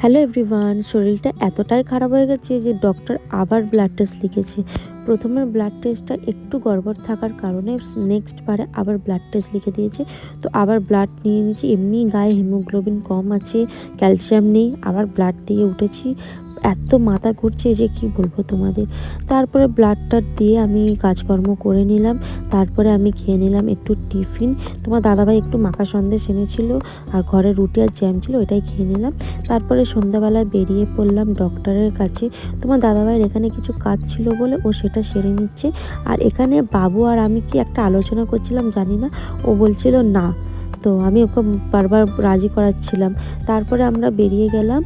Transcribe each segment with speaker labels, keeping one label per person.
Speaker 1: Hello everyone শরীরটা এতটাই খারাপ হয়ে গেছে যে ডক্টর আবার ব্লাড টেস্ট লিখেছে। প্রথমে ব্লাড টেস্টটা একটু গড়বড় থাকার কারণে নেক্সট বারে আবার ব্লাড টেস্ট লিখে দিয়েছে। তো আবার ব্লাড নিয়ে নিয়েছি, এমনি গায়ে হিমোগ্লোবিন কম আছে ক্যালসিয়াম নেই, আবার ব্লাড দিয়ে উঠেছি। এত মাথা ঘুরছে যে কি বলব তোমাদের? তারপরে ব্লাড টাড দিয়ে আমি কাজকর্ম করে নিলাম। তারপরে আমি খেয়ে নিলাম একটু টিফিন। তোমার দাদাভাই একটু মাখা সন্দেশ এনেছিল আর ঘরে রুটি আর জ্যাম ছিল, ওইটাই খেয়ে নিলাম। তারপরে সন্ধ্যাবেলায় বেরিয়ে পড়লাম ডক্টরের কাছে। তোমার দাদাভাইয়ের এখানে কিছু কাজ ছিল বলে ও সেটা সেরে নিচ্ছে। আর এখানে বাবু আর আমি কি একটা আলোচনা করছিলাম জানি না। ও বলছিল না। তো আমি ওকে বারবার রাজি করাচ্ছিলাম। তারপরে আমরা বেরিয়ে গেলাম।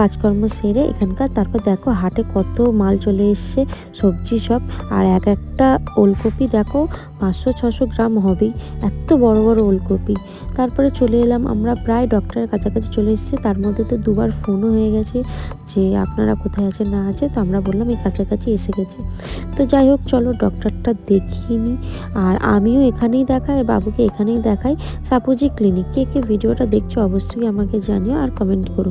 Speaker 1: কাজকর্ম সেরে এখানকার, তারপর দেখো হাটে কত মাল চলে এসছে, সবজি সব। আর এক একটা ওলকপি দেখো, পাঁচশো, ছশো গ্রাম হবেই, এত বড় বড় ওলকপি। তারপরে চলে এলাম আমরা প্রায় ডক্টরের কাছাকাছি চলে এসেছি, তার মধ্যে তো দুবার ফোনও হয়ে গেছে যে আপনারা কোথায় আছে না আছে, তো আমরা বললাম এই কাছাকাছি এসে গেছি। তো যাই হোক, চলো ডক্টরটা দেখিয়ে নিই আর আমিও এখানেই দেখাই বাবুকে এখানেই দেখাই। সাপোজি ক্লিনিক, কে কে ভিডিওটা দেখছ অবশ্যই আমাকে জানিও আর কমেন্ট করো।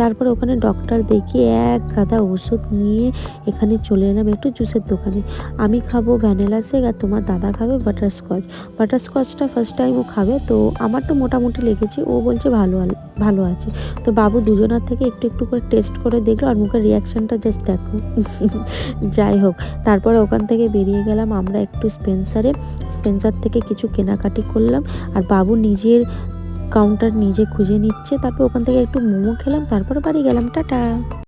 Speaker 1: তারপরে ওখানে ডক্টর দেখিয়ে এক গাদা ওষুধ নিয়ে এখানে চলে এলাম একটু জুসের দোকানে। আমি খাব ভ্যানিলা শেক আর তোমার দাদা খাবে বাটারস্কচ বাটারস্কচটা ফার্স্ট টাইম ও খাবে, তো আমার তো মোটামুটি লেগেছে, ও বলছে ভালো ভালো আছে। তো বাবু দুজনার থেকে একটু একটু করে টেস্ট করে দেখল আর মুখের রিয়াকশানটা জাস্ট দেখো। যাই হোক, তারপরে ওখান থেকে বেরিয়ে গেলাম আমরা একটু স্পেন্সারে স্পেন্সার থেকে কিছু কেনাকাটি করলাম, আর বাবু নিজের কাউন্টার নিজে খুঁজে নিচ্ছে তারপর ওখান থেকে একটু মোমো খেলাম তারপর বাড়ি গেলাম টাটা।